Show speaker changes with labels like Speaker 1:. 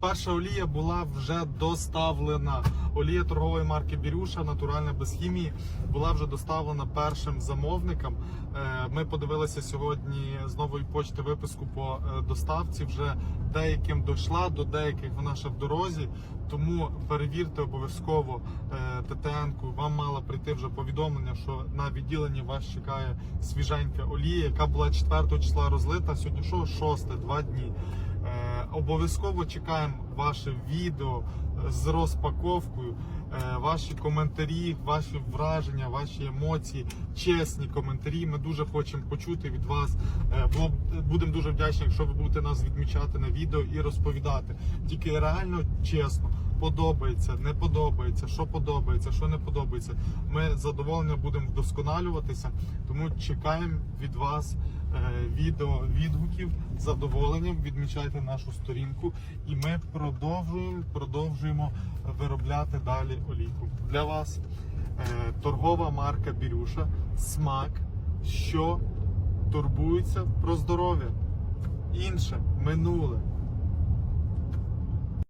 Speaker 1: Перша олія була вже доставлена. Олія торгової марки Бірюша, натуральна без хімії, була вже доставлена першим замовникам. Е, Ми подивилися сьогодні з нової почти виписку по е, доставці. Вже деяким дійшла, до деяких вона ще в дорозі. Тому перевірте обов'язково е, ТТН-ку. Вам мало прийти вже повідомлення, що на відділенні вас чекає свіженька олія, яка була 4 числа розлита. Сьогодні що? 6, два дні. Е, обов'язково чекаємо ваше відео з розпаковкою, е, ваші коментарі, ваші враження, ваші емоції, чесні коментарі. Ми дуже хочемо почути від вас. Е, Будемо дуже вдячні, якщо ви будете нас відмічати на відео і розповідати. Тільки реально чесно. Подобається, не подобається, що подобається, що не подобається. Ми з задоволенням будемо вдосконалюватися, тому чекаємо від вас е, відео відгуків задоволенням. Відмічайте нашу сторінку, і ми продовжуємо, продовжуємо виробляти далі олійку. Для вас е, торгова марка Бірюша, смак, що турбується про здоров'я. Інше минуле.